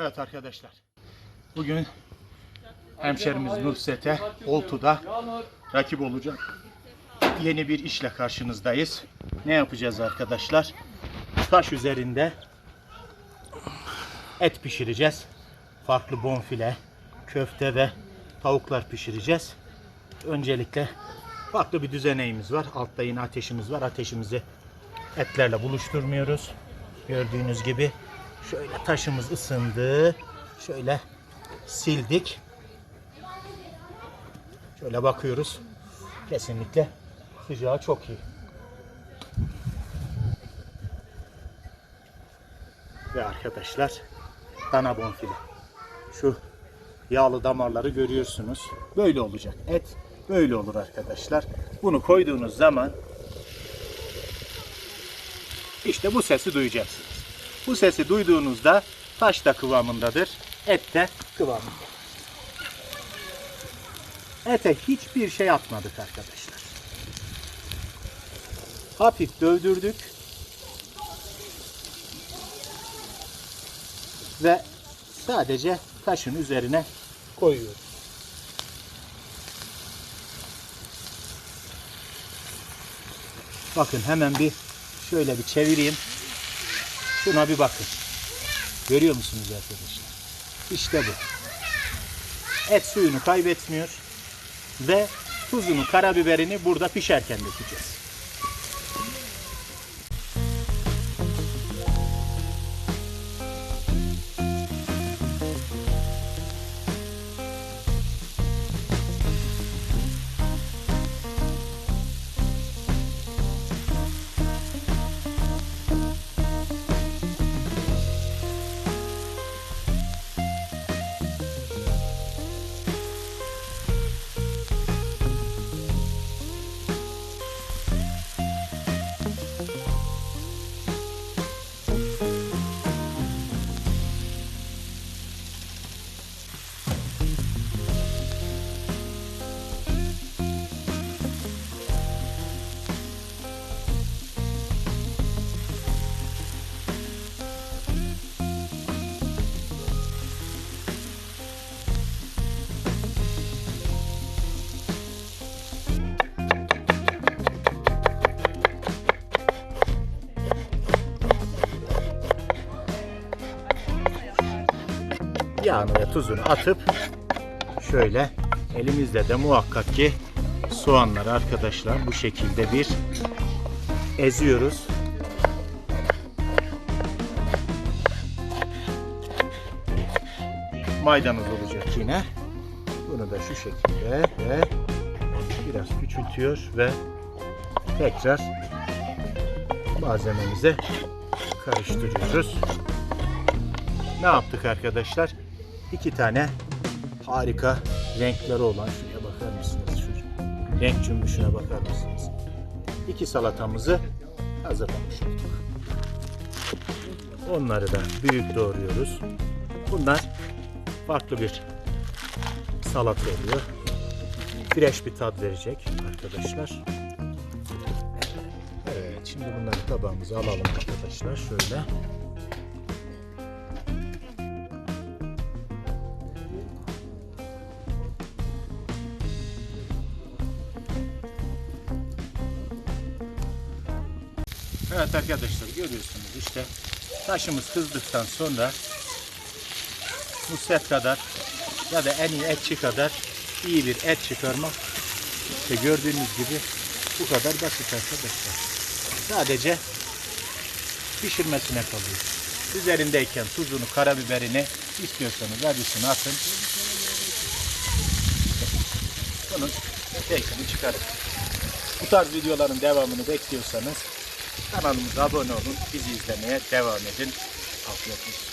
Evet arkadaşlar. Bugün hemşerimiz Nurset'e Oltu'da rakip olacak. Yeni bir işle karşınızdayız. Ne yapacağız arkadaşlar? Taş üzerinde et pişireceğiz. Farklı bonfile, köfte ve tavuklar pişireceğiz. Öncelikle farklı bir düzeneğimiz var. Altta yine ateşimiz var. Ateşimizi etlerle buluşturmuyoruz. Gördüğünüz gibi şöyle taşımız ısındı. Şöyle sildik. Şöyle bakıyoruz. Kesinlikle sıcağı çok iyi. Ve arkadaşlar dana bonfile. Şu yağlı damarları görüyorsunuz. Böyle olacak. Et böyle olur arkadaşlar. Bunu koyduğunuz zaman işte bu sesi duyacaksınız. Bu sesi duyduğunuzda taş da kıvamındadır. Et de kıvamında. Ete hiçbir şey atmadık arkadaşlar. Hafif dövdürdük. Ve sadece taşın üzerine koyuyoruz. Bakın hemen bir şöyle bir çevireyim. Şuna bir bakın. Görüyor musunuz arkadaşlar? İşte bu. Et suyunu kaybetmiyor ve tuzunu, karabiberini burada pişerken dökeceğiz. Yağını ve tuzunu atıp şöyle elimizle de muhakkak ki soğanları arkadaşlar bu şekilde bir eziyoruz. Maydanoz olacak yine. Bunu da şu şekilde ve biraz küçültüyor ve tekrar malzememize karıştırıyoruz. Ne yaptık arkadaşlar? İki tane harika renkleri olan şuraya bakar mısınız? Şu renk cümbüşüne bakar mısınız? İki salatamızı hazırlamış olduk. Onları da büyük doğruyoruz. Bunlar farklı bir salata oluyor. Fresh bir tat verecek arkadaşlar. Evet, şimdi bunları tabağımıza alalım arkadaşlar. Şöyle. Evet arkadaşlar görüyorsunuz işte taşımız kızdıktan sonra Nusret kadar ya da en iyi etçi kadar iyi bir et çıkarmak işte gördüğünüz gibi bu kadar basit arkadaşlar. Sadece pişirmesine kalıyor. Üzerindeyken tuzunu, karabiberini istiyorsanız acısını atın. Bunun keyfini çıkarın. Bu tarz videoların devamını bekliyorsanız kanalımıza abone olun. Bizi izlemeye devam edin. Afiyet olsun.